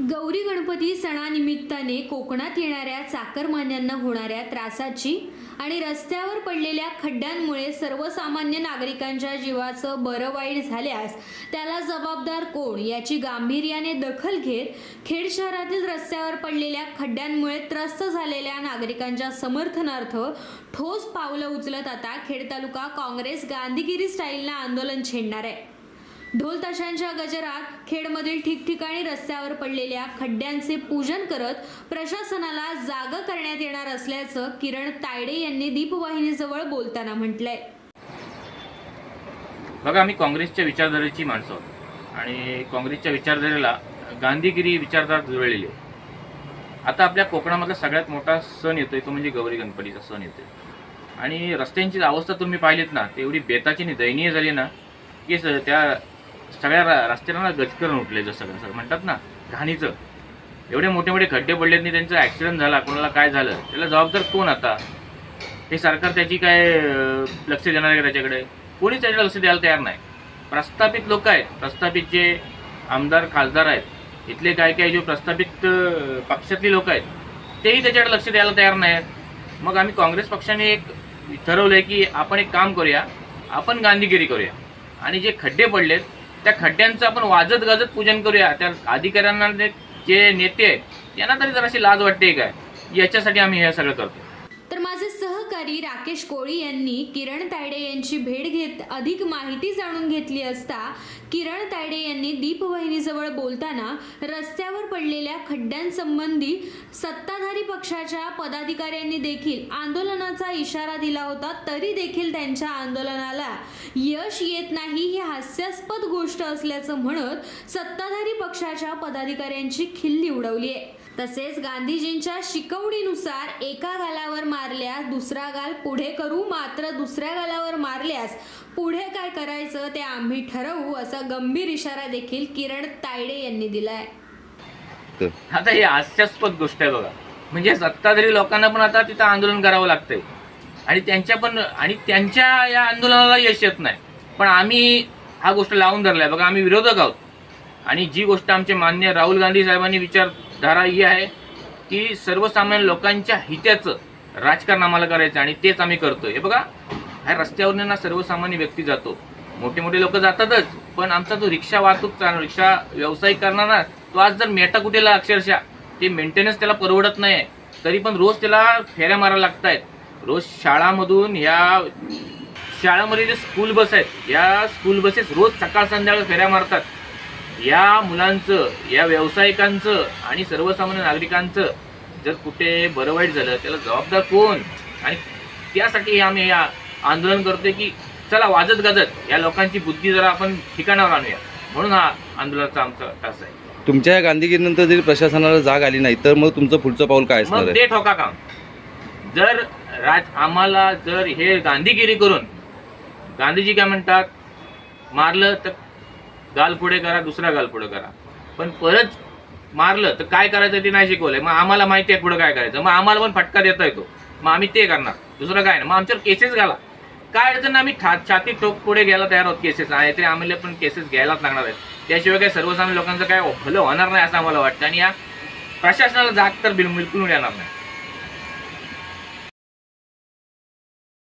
गौरी गणपती सणानिमित्ताने कोकणात येणाऱ्या चाकरमान्यांना होणाऱ्या त्रासाची आणि रस्त्यावर पडलेल्या खड्ड्यांमुळे सर्वसामान्य नागरिकांच्या जीवाचं बरं वाईट झाल्यास त्याला जबाबदार कोण याची गांभीर्याने दखल घेत खेड शहरातील रस्त्यावर पडलेल्या खड्ड्यांमुळे त्रस्त झालेल्या नागरिकांच्या समर्थनार्थ ठोस पावलं उचलत आता खेड तालुका काँग्रेस गांधीगिरी स्टाईलनं आंदोलन छेडणार आहे. ढोल ताशांच्या गजरात खेडमधील ठिकठिकाणी रस्त्यावर पडलेल्या खड्ड्यांचे पूजन करत प्रशासनाला जाग करण्यात येणार असल्याचं किरण तायडे यांनी दीपवाहिनीजवळ बोलताना म्हटलंय. बघा आम्ही काँग्रेसच्या विचारधारेची माणसं आहोत. आणि काँग्रेसच्या विचारधारेला गांधीगिरी विचारधारा जुळलेली आहे. आता आपल्या कोकणामधला सगळ्यात मोठा सण येतोय तो म्हणजे गौरी गणपतीचा सण येतोय. आणि रस्त्यांची अवस्था तुम्ही पाहिलीत ना तेवढी बेताची आणि दयनीय झाली ना की त्या सगळ्या रा- रस्त्यांना गजकरण उठले जसं सगळं सर म्हणतात ना घाणीचं. एवढे मोठे मोठे खड्डे पडलेत नाही त्यांचा ॲक्सिडेंट झाला कोणाला काय झालं? त्याला जबाबदार कोण आता? हे सरकार त्याची काय लक्ष देणार आहे का त्याच्याकडे? कोणीच त्याच्याकडे लक्ष द्यायला तयार नाही. प्रस्थापित लोक आहेत. प्रस्थापित जे आमदार खासदार आहेत इथले काय काय जे प्रस्थापित पक्षातले पक्षातली लोक आहेत तेही त्याच्याकडे लक्ष द्यायला तयार नाहीत. मग आम्ही काँग्रेस पक्षाने एक ठरवलं आहे की आपण एक काम करूया आपण गांधीगिरी करूया. आणि जे खड्डे पडलेत त्या खड्ड्यांचं आपण वाजत गाजत पूजन करूया. त्या अधिकाऱ्यांना ते- जे नेते आहेत त्यांना तरी जराशी लाज वाटते काय याच्यासाठी आम्ही हे सगळं करतो सहकारी राकेश कोळी यांनी किरण तायडे यांची भेट घेत अधिक माहिती जाणून घेतली असता किरण तायडे यांनी दीपवाहिनीजवळ बोलताना रस्त्यावर पडलेल्या खड्ड्यांसंबंधी सत्ताधारी पक्षाच्या पदाधिकाऱ्यांनी देखील आंदोलनाचा इशारा दिला होता तरी देखील त्यांच्या आंदोलनाला यश येत नाही ही हास्यास्पद गोष्ट असल्याचं म्हणत सत्ताधारी पक्षाच्या पदाधिकाऱ्यांची खिल्ली उडवली आहे. तसेच गांधीजींच्या शिकवणीनुसार एका गालावर मारल्यास दुसरा गाल पुढे करू मात्र दुसऱ्या गालावर मारल्यास पुढे काय करायचं ते आम्ही ठरवू असा गंभीर इशारा देखील किरण तायडे यांनी दिलाय. आता ही हास्यास्पद गोष्ट आहे बघा. म्हणजे सत्ताधारी लोकांना पण आता तिथं आंदोलन करावं लागतंय. आणि त्यांच्या पण आणि त्यांच्या या आंदोलनाला यश येत नाही. पण आम्ही हा गोष्ट लावून धरलाय. बघा आम्ही विरोधक आहोत. आणि जी गोष्ट आमचे मान्य राहुल गांधी साहेबांनी विचार धारा ही आहे की सर्वसामान्य लोकांच्या हिताचं राजकारण आम्हाला करायचं आणि तेच आम्ही करतो हे बघा ह्या रस्त्यावरनं ना सर्वसामान्य व्यक्ती जातो. मोठे मोठे लोक जातातच पण आमचा जो रिक्षा वाहतूक चालणार रिक्षा व्यावसायिक करणारा तो आज जर मेटा कुठेला अक्षरशः ते मेंटेनन्स त्याला परवडत नाही तरी पण रोज त्याला फेऱ्या मारायला लागत आहेत रोज शाळामधून ह्या शाळामध्ये जे स्कूल बस आहेत या स्कूल बसेस रोज सकाळ संध्याकाळ फेऱ्या मारतात. या मुलांचं या व्यावसायिकांचं आणि सर्वसामान्य नागरिकांचं जर कुठे बरं वाईट झालं त्याला जबाबदार कोण? आणि त्यासाठी आम्ही या आंदोलन करतोय की चला वाजत गाजत या लोकांची बुद्धी जरा आपण ठिकाणावर आणूया. म्हणून हा आंदोलनाचा आमचा तास आहे. तुमच्या या गांधीगिरीनंतर जरी प्रशासनाला जाग आली नाही तर मग तुमचं पुढचं पाऊल काय असणार मग आहे? ते ठोका काम जर राज आम्हाला जर हे गांधीगिरी करून गांधीजी काय म्हणतात? मारलं तर गाल पुढे करा दुसरा गाल पुढे करा. पण परत मारलं तर काय करायचं ते नाही शिकवलंय. मग आम्हाला माहिती आहे पुढे काय करायचं. मग आम्हाला पण फटका देता येतो मग आम्ही ते करणार. दुसरं काय नाही. मग आमच्यावर केसेस घाला. काय अडचण आम्ही ठा छाती ठोक पुढे घ्यायला तयार आहोत केसेस आहे ते आम्हाला पण केसेस घ्यायलाच लागणार आहेत. त्याशिवाय काय सर्वसामान्य लोकांचं काय भलं होणार नाही असं आम्हाला वाटतं. आणि या प्रशासनाला जाग तर बिल- बिलकुल येणार नाही.